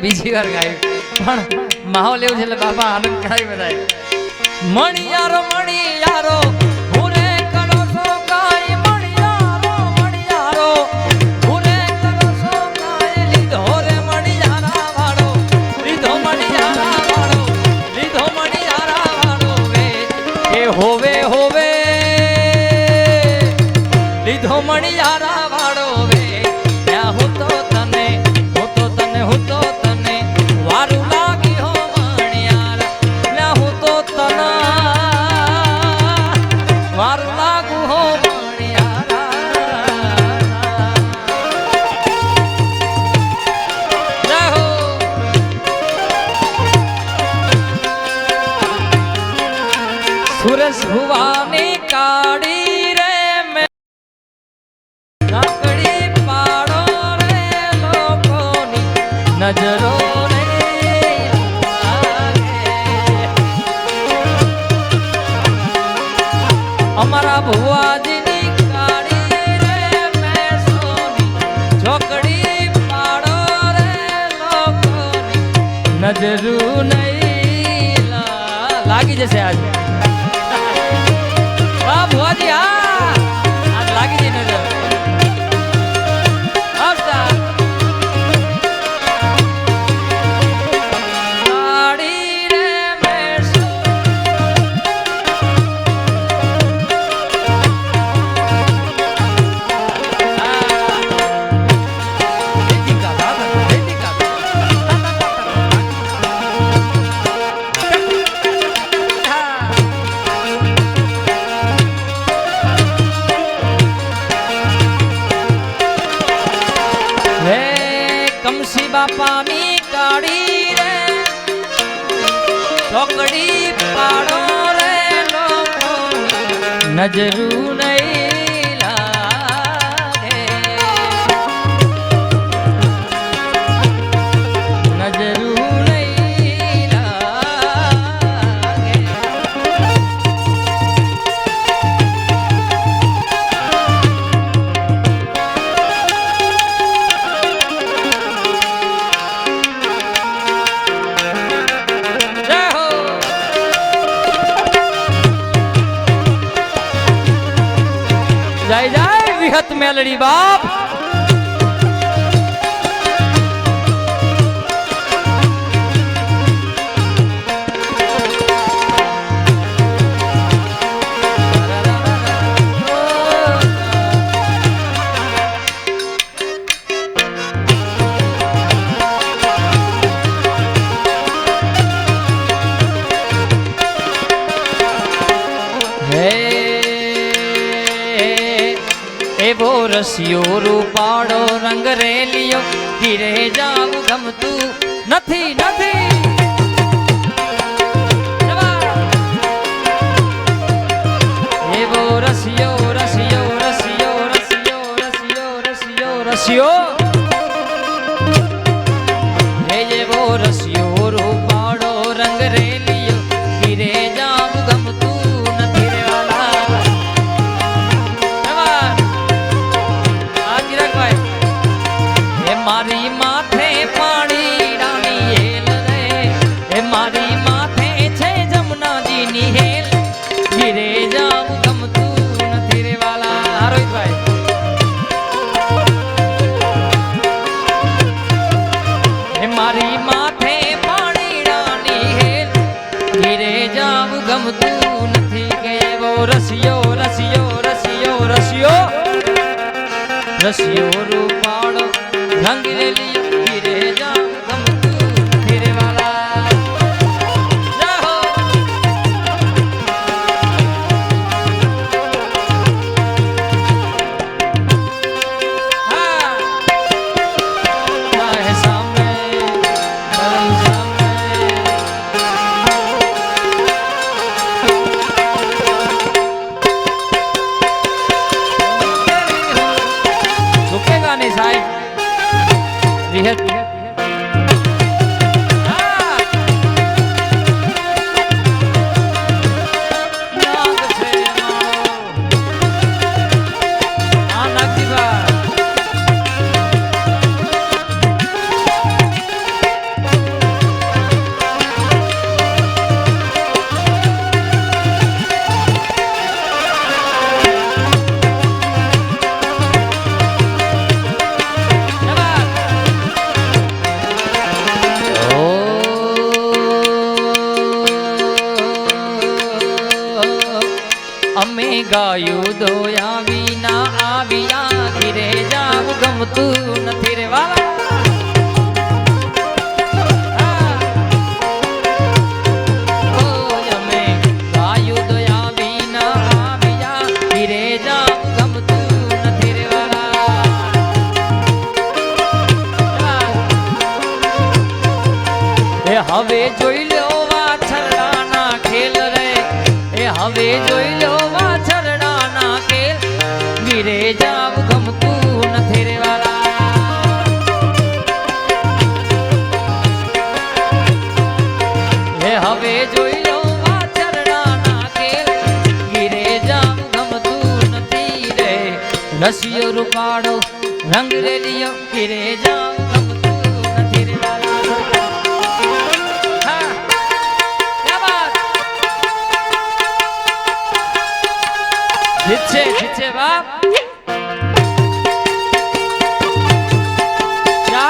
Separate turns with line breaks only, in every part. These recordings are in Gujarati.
એટલે બીજી વાર ગાયું. પણ માહોલ એવું છે એટલે બાપા આનંદ ગાય બધા મણિયારો. મણિયારો હોવે હોવે. લીધો મણિયાર અમારા ભુવાજીની કાળી રે મેસોની ઝોકડી પાડો રે લોકોની નજરું નહીં લાગી જશે આજે. મંડળી બાપ રસિયો રૂપાડો રંગ રેલિયો, ધીરે જાવું ગમતું નથી નથી. એવો રસિયો રસિયો રસિયો રસિયો રસિયો રસિયો રસિયો. રસિયો રૂપાળો રંગેલી ગિરેજા ગમતું નથી. રસિયો રૂપાળો રંગ રેલિયો ફિરે જાઓ. જીતશે જીતશે બાપ જય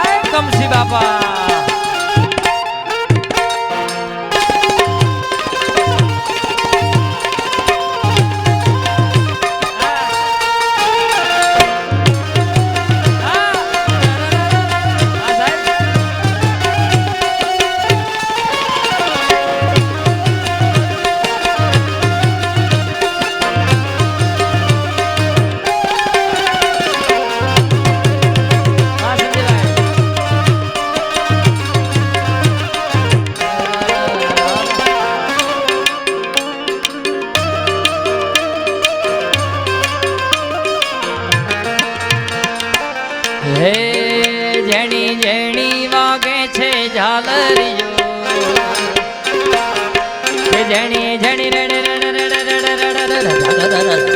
ઝણી ઝણી રડ રડ રડ રડ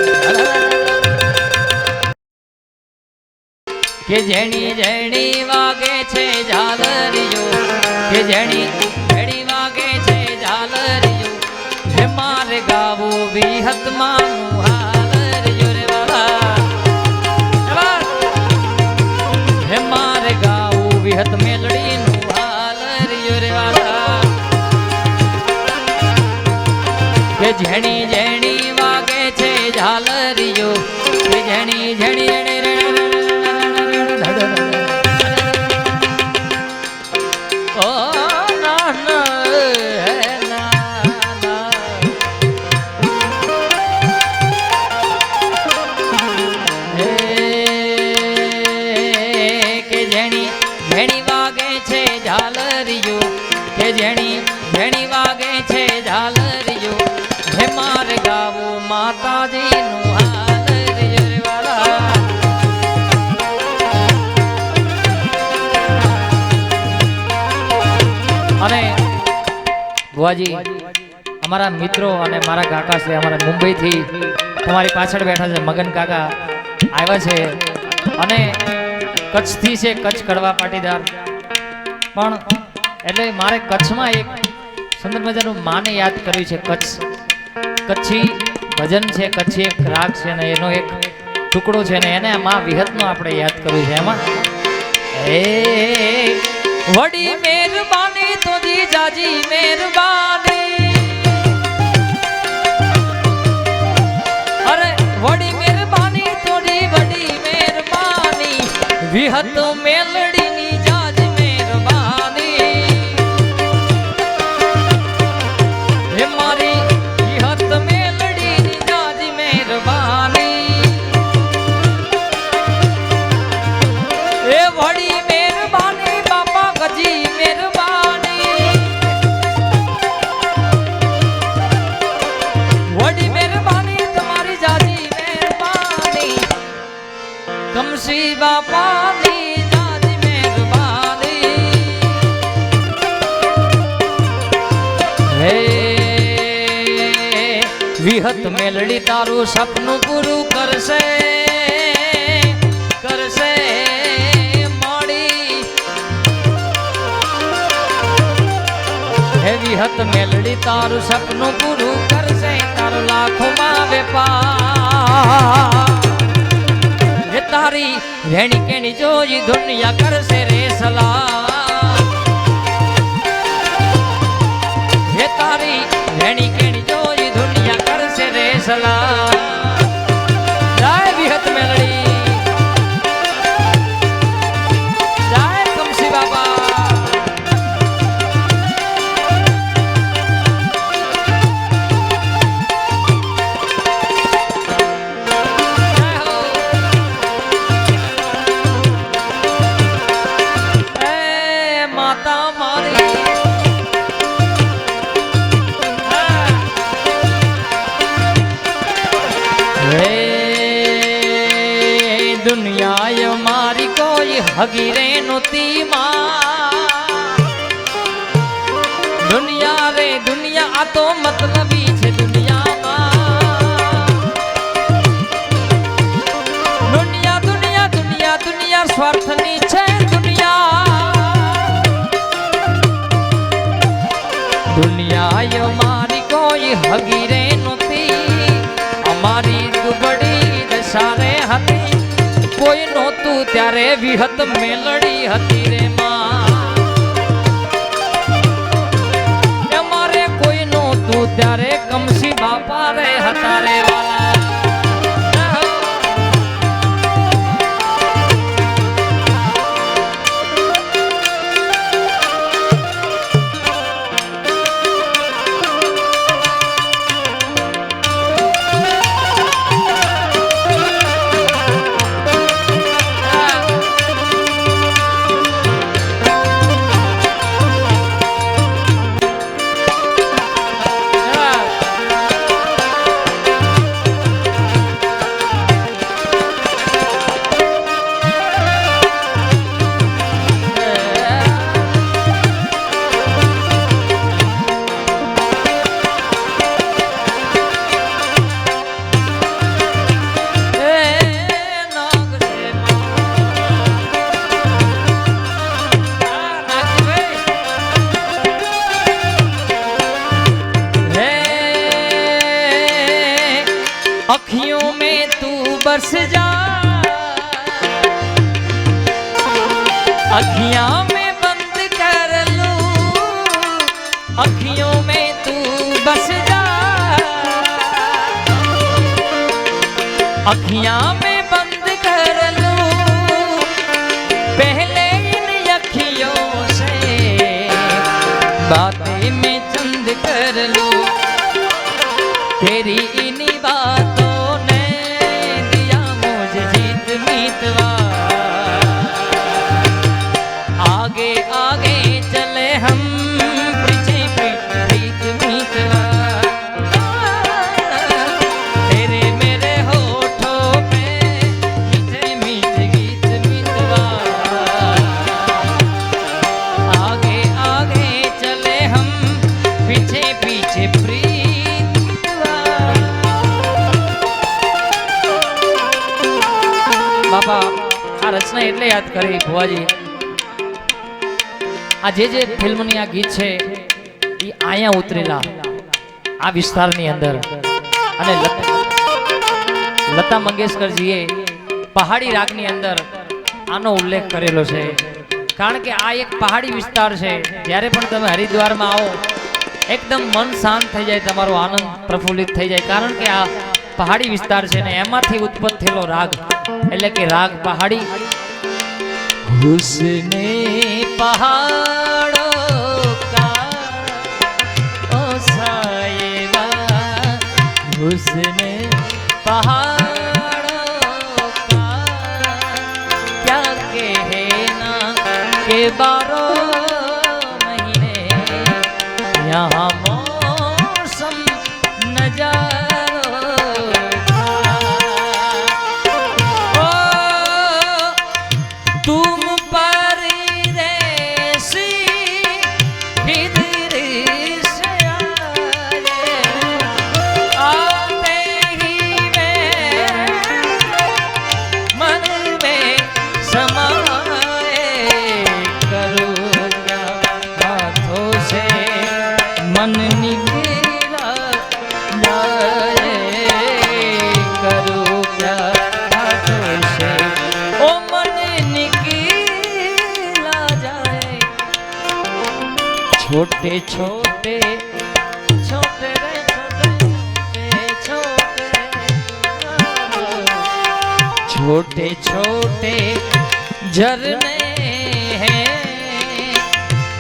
કે ઝણી ઝણી વાગે છે ઝાલરિયો કે ઝણી ઝણી વાગે છે ઝાલરિયો હે માર ગાવું વિહત માનું ઝણી ઝણી વાગે છે ઝાલરિયો ઝણી ઝણી અમારા મિત્રો અને મારા કાકા છે, અમારા મુંબઈથી તમારી પાછળ બેઠા છે, મગન કાકા આવ્યા છે. અને કચ્છથી છે, કચ્છ કડવા પાટીદાર. પણ એટલે મારે કચ્છમાં એક સુંદર મજાનું માને યાદ કર્યું છે, કચ્છ. કચ્છી ભજન છે, કચ્છી એક રાગ છે ને એનો એક ટુકડો છે ને એને માં વિહતનો આપણે યાદ કર્યું છે, એમાં. એ વડી મહેરબાની તુજી જાજી મહેરબાની વિહત મેલડીની જાજ મહેરબાની હે મારી વિહત મેલડીની જાજ મહેરબાની એ વડી મહેરબાની બાપા ગજી મહેરબાની વડી મહેરબાની તમારી જાજી મહેરબાની કમસી બાપાની વિહત મેલડી તારું સપનું પૂરું કરશે. કરશે મોડી. હે વિહત મેલડી તારું સપનું પૂરું કરશે. તારું લાખોમાં વેપાર. હે તારી વેણી કેણી જોઈ દુનિયા કરશે રે સલાહ. હે તારી વેણી કેણી salam દુનિયા અમારી કોઈ હગીરે નહોતી. અમારી દુબળી દશારે હતી. કોઈ નહોતું, ત્યારે વિહત મેલડી હતી રે માં. ત્યારે કમસી બાપા રે હતા રે અખિયા રચના એટલે યાદ કરી, ભુવાજી. આ જે જે ફિલ્મની આ ગીત છે એ અહીંયા ઉતરેલા, આ વિસ્તારની અંદર. અને લતા- મંગેશકરજીએ પહાડી રાગની અંદર આનો ઉલ્લેખ કરેલો છે. કારણ કે આ એક પહાડી વિસ્તાર છે, જ્યારે પણ તમે હરિદ્વારમાં આવો, એકદમ મન શાંત થઈ જાય, તમારો આનંદ પ્રફુલ્લિત થઈ જાય. કારણ કે આ પહાડી વિસ્તાર છે ને, એમાંથી ઉત્પન્ન થયેલો રાગ. એટલે કે રાગ પહાડી उसने पहाड़ों का ओसाएगा उसने पहाड़ों का क्या कहना के बाद झरने हैं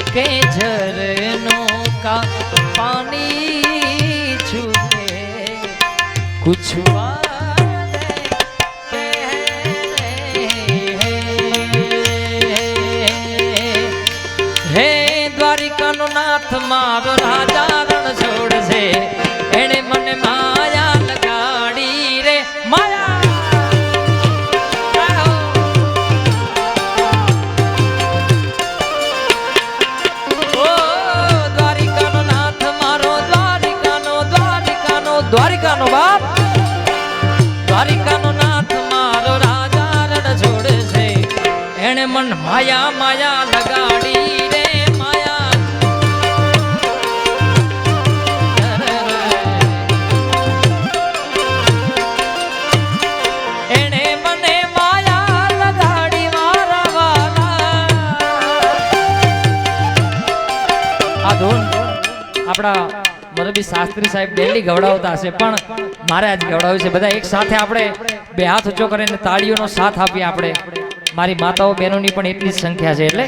के झरनों का पानी छूते कुछ हे द्वारिका नाथ मारो દ્વારિકાનો બાપ. દ્વારિકાનો નાથ મારો રાજા રડ છોડે છે. એણે મન માયા માયા લગાડી આપણા મરબી શાસ્ત્રી સાહેબ ડેલી ગવડાવતા હશે, પણ મારે આજ ગવડાવ્યું છે. બધા એક સાથે આપણે બે હાથ ઊંચો કરીને તાળીઓનો સાથ આપીએ આપણે. મારી માતાઓ બહેનોની પણ એટલી જ સંખ્યા છે, એટલે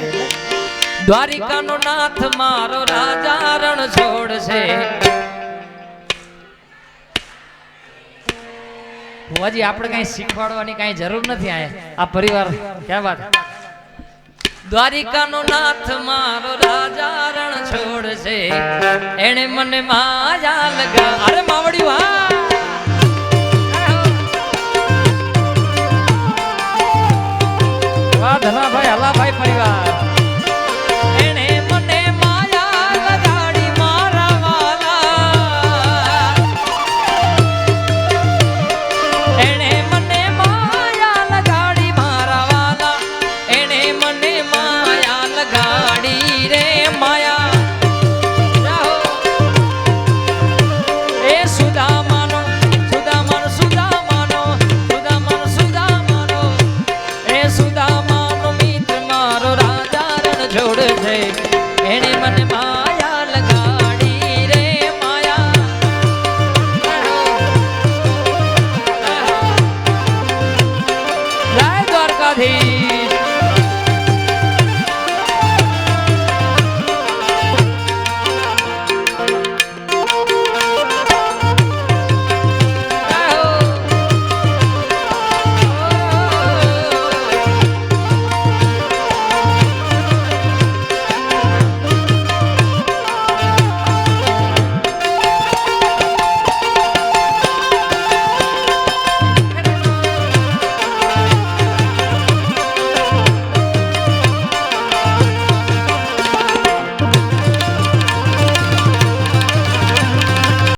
દ્વારિકાનો નાથ મારો રાજા રણ છોડ છે ભુવાજી, આપણે કઈ શીખવાડવાની કઈ જરૂર નથી આ પરિવાર, ક્યાં વાત? દ્વારિકાનો નાથ મારો રાજા રણ છોડ છે એણે મને માયા લગા અરે માવડી વા ધનાભાઈ હલાભાઈ પરિવાર.